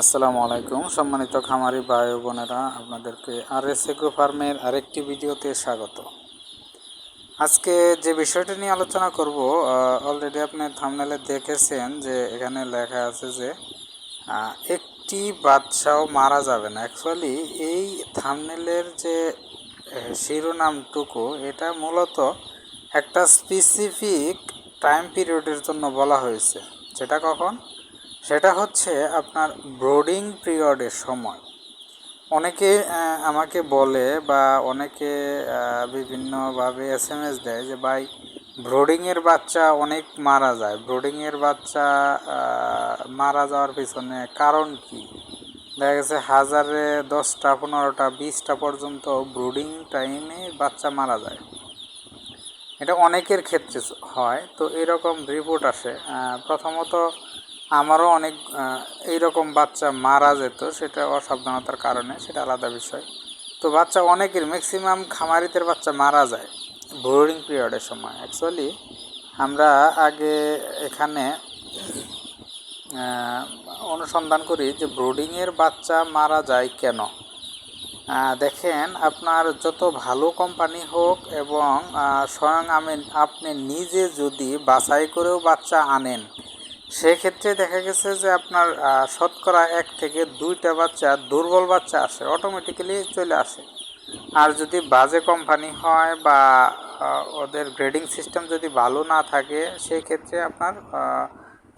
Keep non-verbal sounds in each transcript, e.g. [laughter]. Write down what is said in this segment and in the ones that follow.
আসসালামু আলাইকুম। সম্মানিত খামারি ভাই বোনেরা, আপনাদেরকে আর এস এগ্রো ফার্মের আরেকটি ভিডিওতে স্বাগত। আজকে যে বিষয়টা নিয়ে আলোচনা করব অলরেডি আপনি থামনেলে দেখেছেন যে এখানে লেখা আছে যে একটি বাচ্চাও মারা যাবে না। অ্যাকচুয়ালি এই থামনেলের যে শিরোনামটুকু, এটা মূলত একটা স্পেসিফিক টাইম পিরিয়ডের জন্য বলা হয়েছে। সেটা কখন? সেটা হচ্ছে আপনার ব্রোডিং পিরিয়ডের সময়। অনেকে আমাকে বলে বা অনেকে বিভিন্নভাবে এস এম এস দেয় যে, ভাই, ব্রোডিংয়ের বাচ্চা অনেক মারা যায়। ব্রোডিংয়ের বাচ্চা মারা যাওয়ার পিছনে কারণ কি? দেখা গেছে হাজারে দশটা, পনেরোটা, বিশটা পর্যন্ত ব্রুডিং টাইমে বাচ্চা মারা যায়। এটা অনেকের ক্ষেত্রে হয়। তো এরকম রিপোর্ট আসে। প্রথমত আমারও অনেক এইরকম বাচ্চা মারা যেত, সেটা অসাবধানতার কারণে, সেটা আলাদা বিষয়। তো বাচ্চা অনেকের ম্যাক্সিমাম খামারিদের বাচ্চা মারা যায় ব্রোডিং পিরিয়ডের সময়। অ্যাকচুয়ালি আমরা আগে এখানে অনুসন্ধান করি যে ব্রোডিংয়ের বাচ্চা মারা যায় কেন। দেখেন, আপনার যত ভালো কোম্পানি হোক এবং স্বয়ং আমি, আপনি নিজে যদি বাছাই করেও বাচ্চা আনেন সেক্ষেত্রে দেখা গেছে যে আপনার শতকরা এক থেকে দুইটা বাচ্চা, দুর্বল বাচ্চা আসে অটোমেটিক্যালি চলে আসে। আর যদি বাজে কোম্পানি হয় বা ওদের গ্রেডিং সিস্টেম যদি ভালো না থাকে সেই ক্ষেত্রে আপনার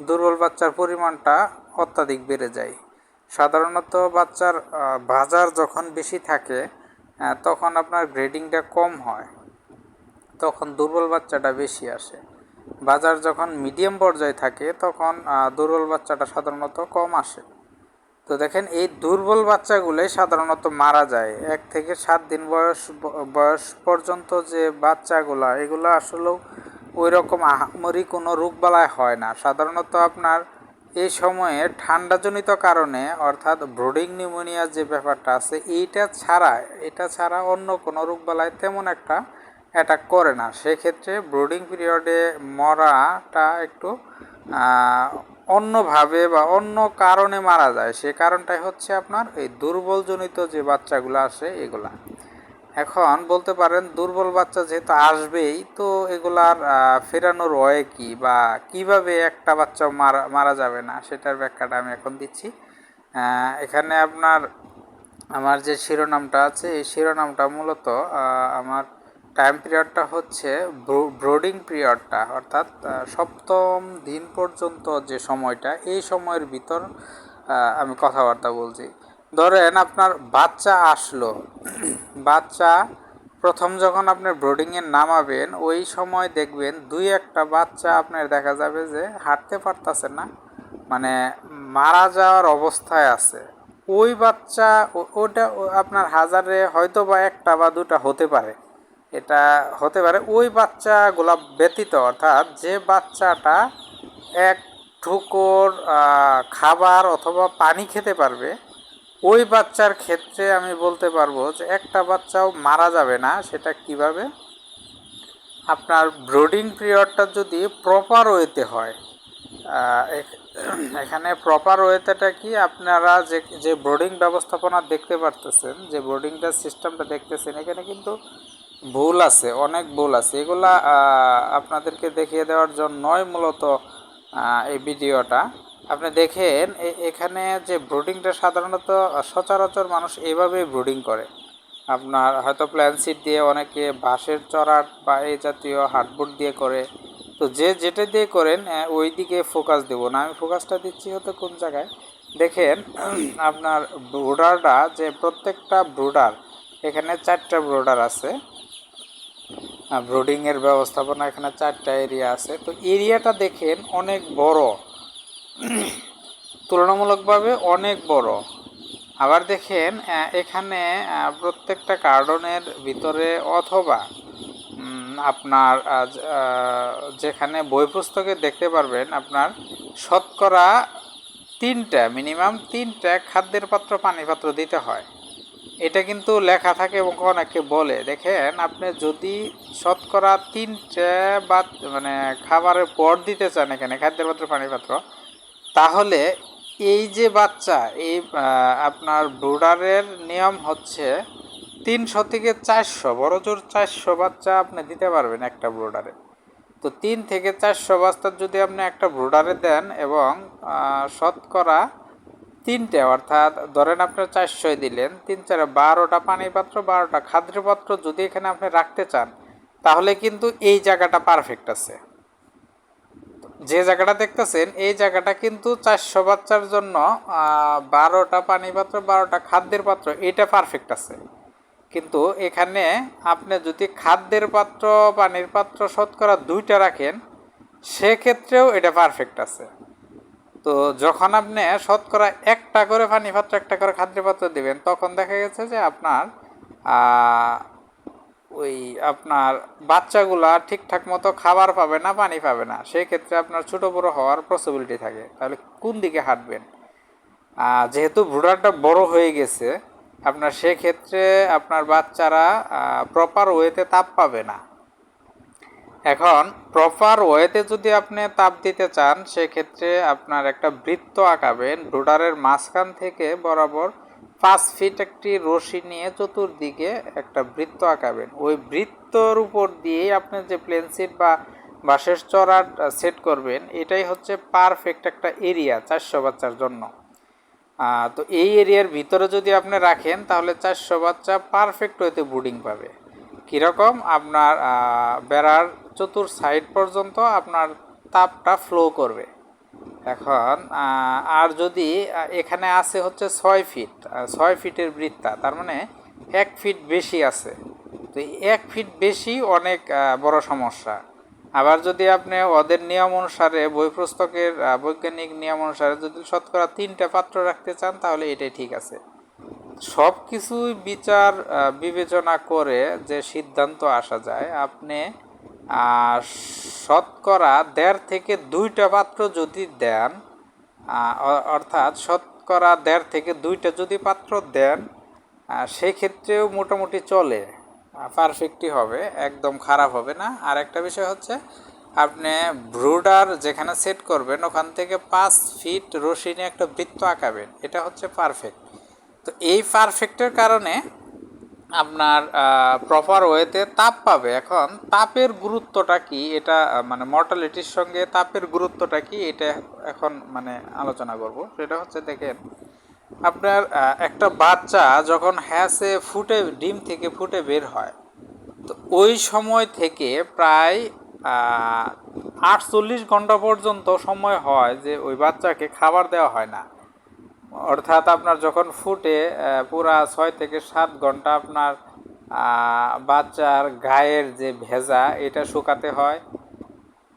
দুর্বল বাচ্চার পরিমাণটা অত্যাধিক বেড়ে যায়। সাধারণত বাচ্চার বাজার যখন বেশি থাকে তখন আপনার গ্রেডিংটা কম হয়, তখন দুর্বল বাচ্চাটা বেশি আসে। বাজার যখন মিডিয়াম পর্যায়ে থাকে, তখন দুর্বল বাচ্চাটা সাধারণত কম আসে। তো দেখেন, এই দুর্বল বাচ্চাগুলোই সাধারণত মারা যায়। এক থেকে সাত দিন বয়স বয়স পর্যন্ত যে বাচ্চাগুলা, এগুলো আসলেও ওই রকম আহামরি কোনো রোগবালাই হয় না। সাধারণত আপনার এই সময়ে ঠান্ডাজনিত কারণে, অর্থাৎ ব্রোডিং নিউমোনিয়া যে ব্যাপারটা আছে, এইটা ছাড়া, এটা ছাড়া অন্য কোনো রোগবালাই তেমন একটা অ্যাটাক করে না। সেক্ষেত্রে ব্রোডিং পিরিয়ডে মরাটা একটু অন্যভাবে বা অন্য কারণে মারা যায়। সে কারণটাই হচ্ছে আপনার এই দুর্বলজনিত যে বাচ্চাগুলো আসে এগুলা। এখন বলতে পারেন দুর্বল বাচ্চা যেহেতু আসবেই, তো এগুলার ফেরানোর ওয়ে কি বা কীভাবে একটা বাচ্চা মারা মারা যাবে না সেটার ব্যাখ্যাটা আমি এখন দিচ্ছি। এখানে আপনার, আমার যে শিরোনামটা আছে, এই শিরোনামটা মূলত আমার টাইম পিরিয়ডটা হচ্ছে ব্রোডিং পিরিয়ডটা অর্থাৎ সপ্তম দিন পর্যন্ত যে সময়টা, এই সময়ের ভিতর আমি কথাবার্তা বলছি। ধরেন আপনার বাচ্চা আসলো, [clears throat] বাচ্চা প্রথম যখন আপনি ব্রোডিংয়ে নামাবেন, ওই সময় দেখবেন দুই একটা বাচ্চা আপনার দেখা যাবে যে হাঁটতে পারতেছে না মানে মারা যাওয়ার অবস্থায় আছে। ওই বাচ্চা ওটা আপনার হাজারে হয়তো বা একটা বা দুটা হতে পারে। এটা হতে পারে ওই বাচ্চাগুলা ব্যতীত, অর্থাৎ যে বাচ্চাটা এক ঠুকর খাবার অথবা পানি খেতে পারবে, ওই বাচ্চার ক্ষেত্রে আমি বলতে পারব যে একটা বাচ্চাও মারা যাবে না, সেটা কীভাবে? আপনার ব্রোডিং পিরিয়ডটা যদি প্রপার ওয়েতে হয় এখানে প্রপার ওয়েতেটা কি আপনারা যে যে ব্রোডিং ব্যবস্থাপনা দেখতে পারতেছেন, যে ব্রোডিংটা সিস্টেমটা দেখতেছেন, এখানে কিন্তু ভুল আছে, অনেক ভুল আছে। এগুলা আপনাদেরকে দেখিয়ে দেওয়ার জন্যই মূলত এই ভিডিওটা। আপনি দেখেন এখানে যে ব্রুডিংটা সাধারণত সচরাচর মানুষ এইভাবেই ব্রুডিং করে। আপনার হয়তো প্ল্যানসিট দিয়ে অনেকে বাঁশের চড়াট বা এই জাতীয় হার্ডবোর্ড দিয়ে করে। তো যে যেটা দিয়ে করেন ওই দিকে ফোকাস দেব না। আমি ফোকাসটা দিচ্ছি হয়তো কোন জায়গায়? দেখেন, আপনার ব্রুডারটা, যে প্রত্যেকটা ব্রুডার, এখানে চারটা ব্রুডার আছে। ব্রোডিংয়ের ব্যবস্থাপনা এখানে চারটা এরিয়া আছে। তো এরিয়াটা দেখেন অনেক বড়। [clears throat] তুলনামূলকভাবে অনেক বড়। আবার দেখেন এখানে প্রত্যেকটা কার্টনের ভিতরে অথবা আপনার যেখানে বই পুস্তকে দেখতে পারবেন, আপনার শতকরা তিনটা মিনিমাম তিনটা খাদ্যের পাত্র পানি পাত্র দিতে হয়। এটা কিন্তু লেখা থাকে এবং অনেকে বলে। দেখেন, আপনি যদি শতকরা তিনটে বা মানে খাবারের পর দিতে চান এখানে, খাদ্যের পাত্র, পানির পাত্র, তাহলে এই যে বাচ্চা, এই আপনার ব্রুডারের নিয়ম হচ্ছে তিনশো থেকে চারশো, বড় জোর চারশো বাচ্চা আপনি দিতে পারবেন একটা ব্রুডারে। তো তিন থেকে চারশো বাচ্চা যদি আপনি একটা ব্রুডারে দেন এবং শতকরা তিনটে, অর্থাৎ ধরেন আপনার চারশোয় দিলেন, তিন চারে বারোটা পানি পাত্র বারোটা খাদ্য পাত্র যদি এখানে আপনি রাখতে চান, তাহলে কিন্তু এই জায়গাটা পারফেক্ট আছে। যে জায়গাটা দেখতেছেন, এই জায়গাটা কিন্তু চারশো বাচ্চার জন্য বারোটা পানি পাত্র বারোটা খাদ্যের পাত্র, এটা পারফেক্ট আছে। কিন্তু এখানে আপনি যদি খাদ্যের পাত্র, পানির পাত্র শতকরা দুইটা রাখেন, সেক্ষেত্রেও এটা পারফেক্ট আছে। তো যখন আপনি শতকরা একটা করে পানি পাত্র একটা করে খাদ্য পাত্র দিবেন, তখন দেখা গেছে যে আপনার ওই আপনার বাচ্চাগুলা ঠিকঠাক মতো খাবার পাবে না, পানি পাবে না। সেই ক্ষেত্রে আপনার ছোটো বড়ো হওয়ার পসিবিলিটি থাকে। তাহলে কোন দিকে হাঁটবেন? যেহেতু ব্রুডারটা বড় হয়ে গেছে, আপনার সেক্ষেত্রে আপনার বাচ্চারা প্রপার ওয়েতে তাপ পাবে না। এখন প্রপার ওয়েতে যদি আপনি তাপ দিতে চান, সেক্ষেত্রে আপনার একটা বৃত্ত আঁকাবেন ব্রুডারের মাঝখান থেকে বরাবর পাঁচ ফিট একটি রশি নিয়ে চতুর্দিকে একটা বৃত্ত আঁকাবেন। ওই বৃত্তর উপর দিয়েই আপনি যে প্লেন সিট বা বাঁশের চড়ার সেট করবেন, এটাই হচ্ছে পারফেক্ট একটা এরিয়া চারশো বাচ্চার জন্য। তো এই এরিয়ার ভিতরে যদি আপনি রাখেন, তাহলে চারশো বাচ্চা পারফেক্ট ওয়েতে ব্রুডিং পাবে। কীরকম? আপনার বেড়ার চতুর সাইড পর্যন্ত আপনার তাপটা ফ্লো করবে। এখন আর যদি এখানে আছে হচ্ছে ছয় ফিট ছয় ফিটের বৃত্তা, তার মানে এক ফিট বেশি আছে। তো এক ফিট বেশি অনেক বড় সমস্যা। আবার যদি আপনি ওদের নিয়ম অনুসারে বই পুস্তকের বৈজ্ঞানিক নিয়ম অনুসারে যদি শতকরা তিনটা পাত্র রাখতে চান, তাহলে এটাই ঠিক আছে। সব কিছুই বিচার বিবেচনা করে যে সিদ্ধান্ত আসা যায়, আপনি শতকরা দেড় থেকে দুইটা পাত্র যদি দেন অর্থাৎ শতকরা দেড় থেকে দুইটা যদি পাত্র দেন সেক্ষেত্রেও মোটামুটি চলে। পারফেক্টই হবে, একদম খারাপ হবে না। আর একটা বিষয় হচ্ছে, আপনি ব্রুডার যেখানে সেট করবেন, ওখান থেকে পাঁচ ফিট রশি নিয়ে একটা বৃত্ত আঁকাবেন, এটা হচ্ছে পারফেক্ট তো এই পারফেক্টের কারণে আপনার প্রপার ওয়েতে তাপ পাবে। এখন তাপের গুরুত্বটা কি? এটা মানে মর্টালিটির সঙ্গে তাপের গুরুত্বটা কি? এটা এখন মানে আলোচনা করব। সেটা হচ্ছে দেখেন, আপনার একটা বাচ্চা যখন হ্যাসে ফুটে, ডিম থেকে ফুটে বের হয়, তো ওই সময় থেকে প্রায় আটচল্লিশ ঘণ্টা পর্যন্ত সময় হয় যে ওই বাচ্চাকে খাবার দেওয়া হয় না। অর্থাৎ আপনার যখন ফুটে পুরা ছয় থেকে সাত ঘণ্টা আপনার বাচ্চার গায়ের যে ভেজা, এটা শুকাতে হয়।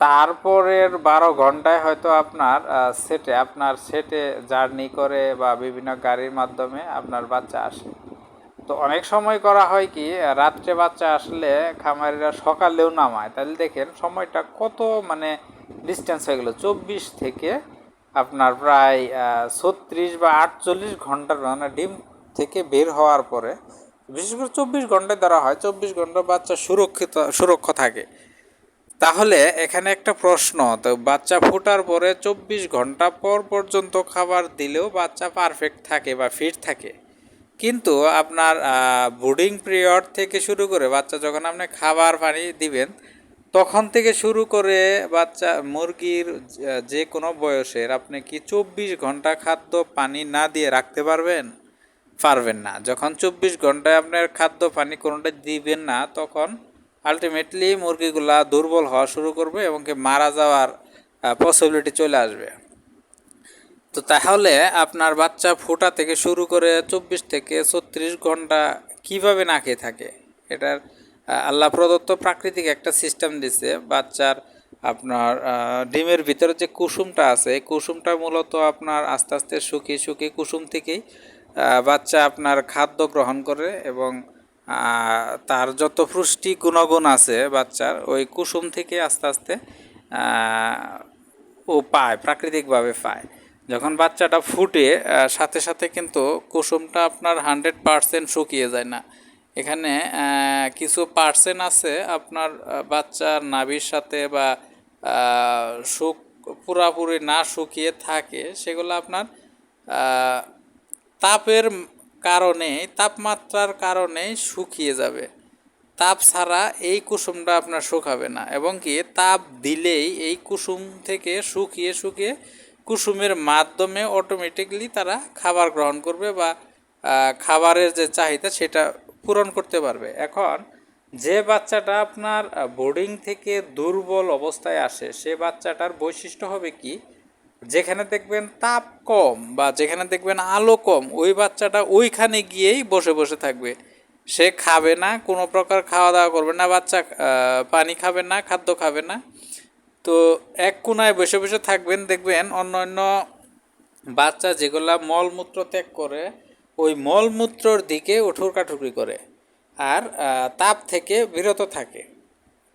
তারপরের বারো ঘন্টায় হয়তো আপনার সেটে আপনার সেটে জার্নি করে বা বিভিন্ন গাড়ির মাধ্যমে আপনার বাচ্চা আসে। তো অনেক সময় করা হয় কি, রাত্রে বাচ্চা আসলে খামারিরা সকালেও নামায়। তাহলে দেখেন, সময়টা কত মানে ডিস্টেন্স হয়ে গেলো, চব্বিশ থেকে আপনার প্রায় ছত্রিশ বা আটচল্লিশ ঘণ্টার মানে ডিম থেকে বের হওয়ার পরে, বিশেষ করে চব্বিশ ঘন্টায় ধরা হয়, চব্বিশ ঘণ্টা বাচ্চা সুরক্ষিত, সুরক্ষা থাকে। তাহলে এখানে একটা প্রশ্ন, তো বাচ্চা ফোটার পরে চব্বিশ ঘণ্টা পর পর্যন্ত খাবার দিলেও বাচ্চা পারফেক্ট থাকে বা ফিট থাকে। কিন্তু আপনার বুডিং পিরিয়ড থেকে শুরু করে বাচ্চা যখন আপনি খাবার পানি দিবেন তখন থেকে শুরু করে বাচ্চা, মুরগির যে- কোনো বয়সের আপনি কি চব্বিশ ঘণ্টা খাদ্য পানি না দিয়ে রাখতে পারবেন? পারবেন না। যখন চব্বিশ ঘন্টায় আপনার খাদ্য পানি কোনোটা দিবেন না, তখন আলটিমেটলি মুরগিগুলা দুর্বল হওয়া শুরু করবে এবং কি মারা যাওয়ার পসিবিলিটি চলে আসবে। তো তাহলে আপনার বাচ্চা ফোটা থেকে শুরু করে চব্বিশ থেকে ছত্রিশ ঘণ্টা কীভাবে না খেয়ে থাকে? এটার আল্লাহ প্রদত্ত প্রাকৃতিক একটা সিস্টেম দিছে, বাচ্চার আপনার ডিমের ভিতরে যে কুসুমটা আছে কুসুমটা মূলত আপনার আস্তে আস্তে শুকিয়ে শুকিয়ে কুসুম থেকেই বাচ্চা আপনার খাদ্য গ্রহণ করে এবং তার যত পুষ্টি গুণগুণ আছে বাচ্চার, ওই কুসুম থেকে আস্তে আস্তে ও পায়, প্রাকৃতিকভাবে পায়। যখন বাচ্চাটা ফুটে সাথে সাথে কিন্তু কুসুমটা আপনার হান্ড্রেড পারসেন্ট শুকিয়ে যায় না। এখানে কিছু পার্সেন্ট আছে আপনার বাচ্চার নাভির সাথে বা শুক পুরাপুরি না শুকিয়ে থাকে, সেগুলো আপনার তাপের কারণে তাপমাত্রার কারণে শুকিয়ে যাবে। তাপ ছাড়া এই কুসুমটা আপনার শুকাবে না, এবং কি তাপ দিলেই এই কুসুম থেকে শুকিয়ে শুকিয়ে কুসুমের মাধ্যমে অটোমেটিকলি তারা খাবার গ্রহণ করবে বা খাবারের যে চাহিদা সেটা পূরণ করতে পারবে। এখন যে বাচ্চাটা আপনার বোর্ডিং থেকে দুর্বল অবস্থায় আসে, সে বাচ্চাটার বৈশিষ্ট্য হবে কি? যেখানে দেখবেন তাপ কম বা যেখানে দেখবেন আলো কম, ওই বাচ্চাটা ওইখানে গিয়েই বসে বসে থাকবে। সে খাবে না, কোনো প্রকার খাওয়া দাওয়া করবে না, বাচ্চা পানি খাবে না, খাদ্য খাবে না। তো এক কোনায় বসে বসে থাকবেন, দেখবেন অন্য অন্য বাচ্চা যেগুলা মলমূত্র ত্যাগ করে ওই মলমূত্রর দিকে উঠুর কাঠুরি করে। আর তাপ থেকে বিরত থাকে।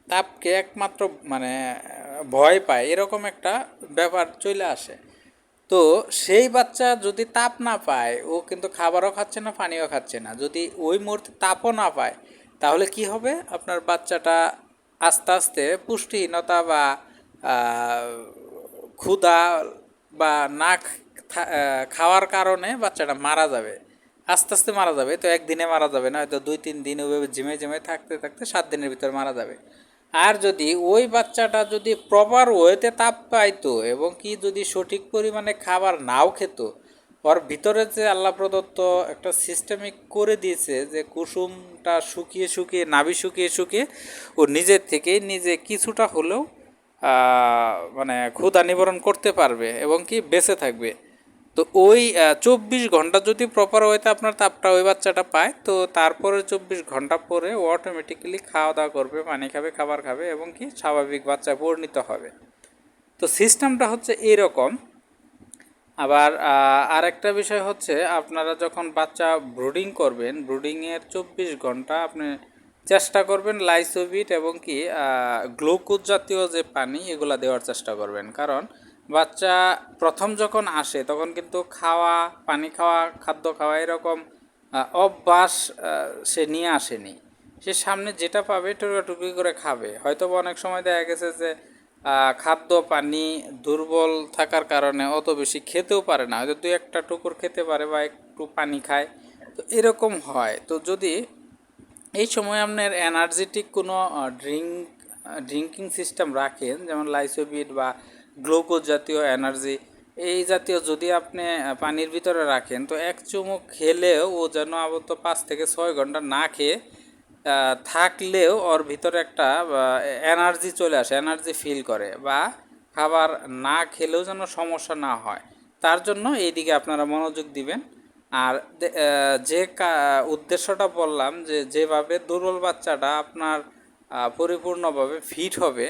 তাপকে একমাত্র মানে ভয় পায়, এরকম একটা ব্যাপার চলে আসে। তো সেই বাচ্চা যদি তাপ না পায়, ও কিন্তু খাবারও খাচ্ছে না, পানিও খাচ্ছে না। যদি ওই মুহূর্তে তাপও না পায়, তাহলে কি হবে? আপনার বাচ্চাটা আস্তে আস্তে পুষ্টিহীনতা বা ক্ষুধা বা না খাওয়ার কারণে বাচ্চাটা মারা যাবে। আস্তে আস্তে মারা যাবে, তো একদিনে মারা যাবে না, হয়তো দুই, তিন দিন ওইভাবে ঝিমে ঝিমে থাকতে থাকতে সাত দিনের ভিতরে মারা যাবে। আর যদি ওই বাচ্চাটা যদি প্রপার ওয়েতে তাপ পাইতো এবং কি যদি সঠিক পরিমাণে খাবার নাও খেত, ওর ভিতরে যে আল্লাহ প্রদত্ত একটা সিস্টেমিক করে দিয়েছে যে কুসুমটা শুকিয়ে শুকিয়ে, নাভি শুকিয়ে শুকিয়ে, ও নিজের থেকেই নিজে কিছুটা হলেও মানে ক্ষুধা নিবারণ করতে পারবে এবং কি বেঁচে থাকবে। তো ওই চব্বিশ ঘণ্টা যদি প্রপার ওয়েতে আপনার তাপটা ওই বাচ্চাটা পায়। তো তারপরে চব্বিশ ঘণ্টা পরে ও অটোমেটিক্যালি খাওয়া দাওয়া করবে, পানি খাবে, খাবার খাবে এবং কি স্বাভাবিক বাচ্চা পরিণত হবে। তো সিস্টেমটা হচ্ছে এইরকম আবার আরেকটা বিষয় হচ্ছে আপনারা যখন বাচ্চা ব্রুডিং করবেন ব্রুডিংয়ের চব্বিশ ঘণ্টা আপনি চেষ্টা করবেন লাইসোবিট এবং কি গ্লুকোজ জাতীয় যে পানি, এগুলা দেওয়ার চেষ্টা করবেন। কারণ বাচ্চা প্রথম যখন আসে, তখন কিন্তু খাওয়া, পানি খাওয়া, খাদ্য খাওয়া এরকম অভ্যাস সে নিয়ে আসেনি। সে সামনে যেটা পাবে টুকরি করে খাবে। হয়তো অনেক সময় দেখা গেছে যে খাদ্য, পানি দুর্বল থাকার কারণে অত বেশি খেতেও পারে না। হয়তো দুই একটা টুকুর খেতে পারে বা একটু পানি খায়। তো এরকম হয়। তো যদি এই সময় আপনার এনার্জেটিক কোনো ড্রিঙ্ক ড্রিঙ্কিং সিস্টেম রাখেন, যেমন লাইসোবিট বা গ্লুকোজ জাতীয় এনার্জি, এই জাতীয় যদি আপনি পানির ভিতরে রাখেন, তো এক চুমুক খেলেও ও যেন আবদ্ধ পাঁচ থেকে ছয় ঘণ্টা না খেয়ে থাকলেও ওর ভিতরে একটা এনার্জি চলে আসে, এনার্জি ফিল করে, বা খাবার না খেলেও যেন সমস্যা না হয়। তার জন্য এই দিকে আপনারা মনোযোগ দিবেন। আর যে উদ্দেশ্যটা বললাম যে যেভাবে দুর্বল বাচ্চাটা আপনার পরিপূর্ণভাবে ফিট হবে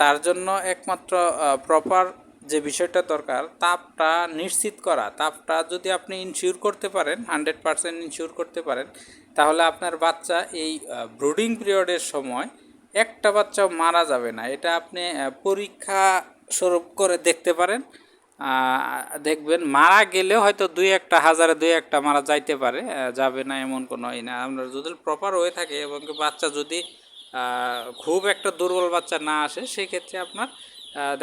তার জন্য একমাত্র প্রপার যে বিষয়টা দরকার, তাপটা নিশ্চিত করা। তাপটা যদি আপনি ইনশিওর করতে পারেন হান্ড্রেড পারসেন্ট ইনশিওর করতে পারেন, তাহলে আপনার বাচ্চা এই ব্রুডিং পিরিয়ডের সময় একটা বাচ্চাও মারা যাবে না। এটা আপনি পরীক্ষা স্বরূপ করে দেখতে পারেন। দেখবেন মারা গেলে হয়তো দুই একটা, হাজারে দুই একটা মারা যাইতে পারে যাবে না এমন কোনো ই না। আপনার যদি প্রপার হয়ে থাকে এবং বাচ্চা যদি খুব একটা দুর্বল বাচ্চা না আসে, সেক্ষেত্রে আপনার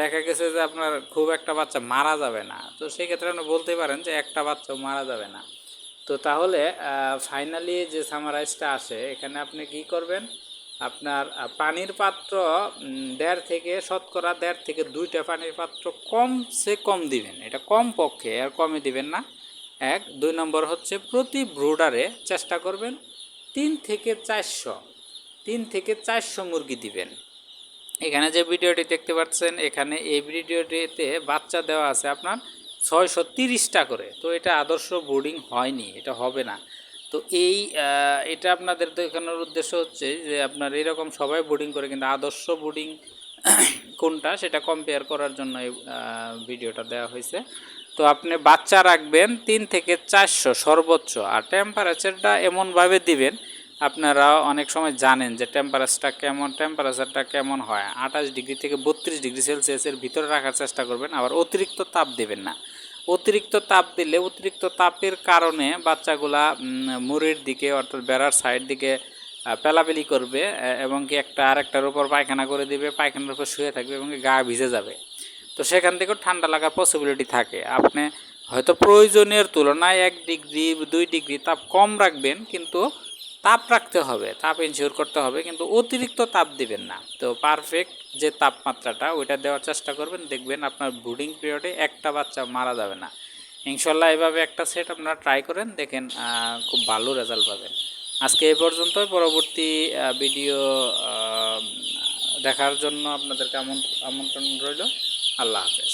দেখা গেছে যে আপনার খুব একটা বাচ্চা মারা যাবে না। তো সেক্ষেত্রে আপনি বলতে পারেন যে একটা বাচ্চাও মারা যাবে না। তো তাহলে ফাইনালি যে সামারাইজটা আসে, এখানে আপনি কি করবেন? আপনার পানির পাত্র দেড় থেকে শতকরা দেড় থেকে দুইটা পানির পাত্র কম সে কম দিবেন। এটা কম পক্ষে আর কমে দিবেন না। এক, দুই নম্বর হচ্ছে প্রতি ব্রুডারে চেষ্টা করবেন তিন থেকে চারশো তিন থেকে চারশো মুরগি দিবেন। এখানে যে ভিডিওটি দেখতে পাচ্ছেন, এখানে এই ভিডিওটিতে বাচ্চা দেওয়া আছে আপনার ছয়শো তিরিশটা করে। তো এটা আদর্শ বোর্ডিং হয়নি, এটা হবে না। তো এই এটা আপনাদের দেখানোর উদ্দেশ্য হচ্ছে যে আপনার এরকম সবাই বোর্ডিং করে, কিন্তু আদর্শ বোর্ডিং [coughs] কোনটা সেটা কম্পেয়ার করার জন্য এই ভিডিওটা দেওয়া হয়েছে। তো আপনি বাচ্চা রাখবেন তিন থেকে চারশো সর্বোচ্চ, আর টেম্পারেচারটা এমনভাবে দিবেন আপনারা অনেক সময় জানেন যে টেম্পারেচারটা কেমন টেম্পারেচারটা কেমন হয়। আঠাশ ডিগ্রি থেকে বত্রিশ ডিগ্রি সেলসিয়াসের ভিতরে রাখার চেষ্টা করবেন, আবার অতিরিক্ত তাপ দেবেন না। অতিরিক্ত তাপ দিলে অতিরিক্ত তাপের কারণে বাচ্চাগুলা মুড়ির দিকে অর্থাৎ বেড়ার সাইড দিকে পেলাপেলি করবে এবং কি একটা আরেকটার উপর পায়খানা করে দিবে, পায়খানার উপর শুয়ে থাকবে এবং কি গা ভিজে যাবে। তো সেখান থেকেও ঠান্ডা লাগার পসিবিলিটি থাকে। আপনি হয়তো প্রয়োজনের তুলনায় এক ডিগ্রি, দুই ডিগ্রি তাপ কম রাখবেন, কিন্তু তাপ রাখতে হবে, তাপ ইনশিওর করতে হবে, কিন্তু অতিরিক্ত তাপ দিবেন না। তো পারফেক্ট যে তাপমাত্রাটা, ওইটা দেওয়ার চেষ্টা করবেন। দেখবেন আপনার ব্রুডিং পিরিয়ডে একটা বাচ্চা মারা যাবে না। ইনশাল্লাহ এভাবে একটা সেট আপনারা ট্রাই করেন, দেখেন খুব ভালো রেজাল্ট পাবেন। আজকে এই পর্যন্তই। পরবর্তী ভিডিও দেখার জন্য আপনাদেরকে আমন্ত্রণ রইল। আল্লাহ হাফেজ।